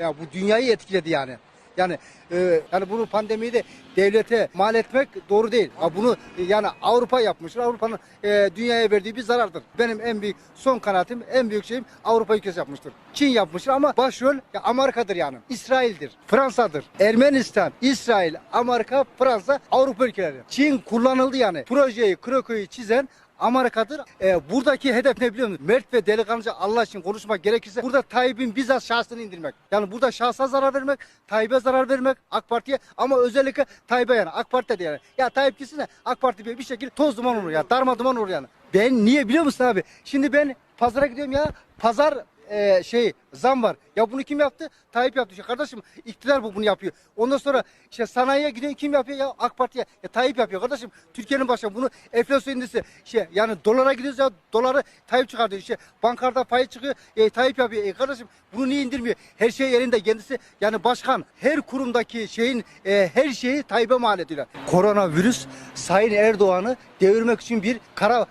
Ya bu dünyayı etkiledi yani. Yani e, yani bunu pandemiyi de devlete mal etmek doğru değil. Ha bunu e, yani Avrupa yapmıştır. Avrupa'nın e, dünyaya verdiği bir zarardır. Benim en büyük son kanaatim, en büyük şeyim Avrupa ülkesi yapmıştır. Çin yapmıştır ama başrol ya Amerika'dır yani. İsrail'dir, Fransa'dır, Ermenistan, İsrail, Amerika, Fransa, Avrupa ülkeleri. Çin kullanıldı yani. Projeyi, krokoyu çizen Amerika'dır. Ee, buradaki hedef ne biliyor musun? Mert ve delikanlıca Allah için konuşmak gerekirse burada Tayyip'in bizzat şahsını indirmek. Yani burada şahsa zarar vermek, Tayyip'e zarar vermek AK Parti'ye ama özellikle Tayyip'e yani AK Parti'de de yani. Ya Tayyip gitsin de AK Parti bir bir şekilde toz duman olur ya darma duman olur yani. Ben niye biliyor musun abi? Şimdi ben pazara gidiyorum ya pazar e, şey zam var. Ya bunu kim yaptı? Tayyip yaptı. İşte kardeşim iktidar bu bunu yapıyor. Ondan sonra işte sanayiye gidiyor kim yapıyor? Ya AK Parti'ye. Ya Tayyip yapıyor kardeşim. Türkiye'nin başkanı bunu enflasyon indisi. Şey yani dolara gidiyoruz ya doları Tayyip çıkartıyor. İşte bankarda pay çıkıyor. E, Tayyip yapıyor. E, kardeşim bunu niye indirmiyor? Her şey yerinde kendisi yani başkan her kurumdaki şeyin e, her şeyi Tayyip'e mal ediyorlar. Koronavirüs Sayın Erdoğan'ı devirmek için bir kara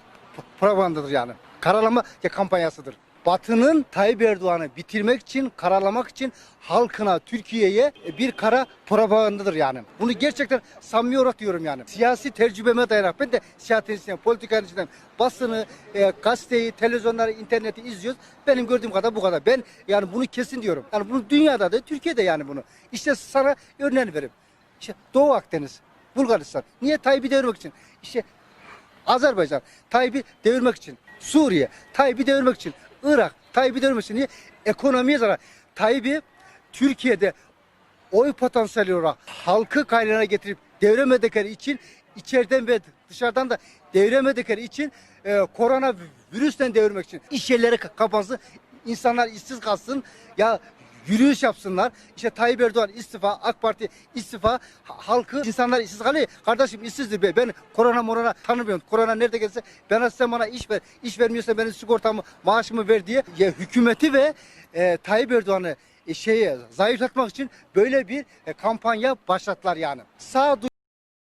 propagandadır yani. Karalama ya kampanyasıdır. Batı'nın Tayyip Erdoğan'ı bitirmek için, karalamak için halkına, Türkiye'ye bir kara propagandadır yani. Bunu gerçekten samimi olarak diyorum yani. Siyasi tecrübeme dayanarak ben de siyasetin politikanın içinden basını, e, gazeteyi, televizyonları, interneti izliyoruz. Benim gördüğüm kadar bu kadar. Ben yani bunu kesin diyorum. Yani bunu dünyada da Türkiye'de yani bunu. İşte sana örneğini vereyim. İşte Doğu Akdeniz, Bulgaristan. Niye Tayyip'i devirmek için? İşte Azerbaycan Tayyip'i devirmek için. Suriye Tayyip'i devirmek için. Irak Tayyip'i için. Niye? Ekonomiye zarar. Tayyip'i Türkiye'de oy potansiyeli olarak halkı kaynağına getirip deviremedikleri için içeriden ve dışarıdan da deviremedikleri için e, korona virüsten devirmek için iş yerleri ka- kapansın, insanlar işsiz kalsın ya yürüyüş yapsınlar. İşte Tayyip Erdoğan istifa, AK Parti istifa, ha- halkı insanlar işsiz kalıyor. Kardeşim işsizdir be. Ben korona morona tanımıyorum. Korona nerede gelse bana sen bana iş ver. İş vermiyorsa benim sigortamı, maaşımı ver diye ya, hükümeti ve e, Tayyip Erdoğan'ı e, şeye zayıflatmak için böyle bir e, kampanya başlattılar yani. Sağ